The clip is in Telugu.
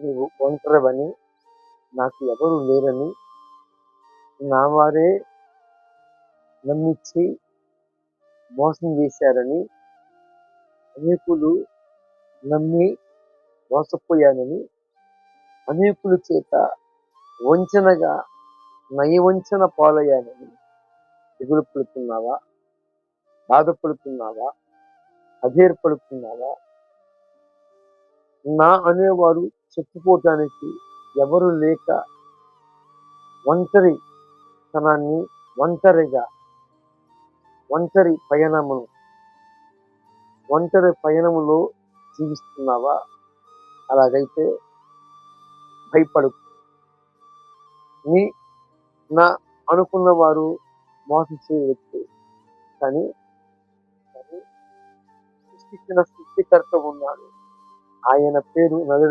నీవు ఒంటరివని నాకు ఎవరు లేరని నా వారే నమ్మించి మోసం చేశారని అనేకులు నమ్మి మోసపోయానని అనేకుల చేత వంచనగా నయవంచన పాలయ్యానని దిగులు పడుతున్నావా బాధపడుతున్నావా? అధైర్పడుతున్నావా నా అనేవారు చెప్పుకోవటానికి ఎవరు లేక ఒంటరి తనాన్ని ఒంటరిగా ఒంటరి పయనమును ఒంటరి పయనములో జీవిస్తున్నావా? అలాగైతే భయపడు నీ నా అనుకున్న వారు మోసం చేయవచ్చు. కానీ సృష్టించిన సృష్టికర్త ఉన్నాడు. ఆయన పేరు నలు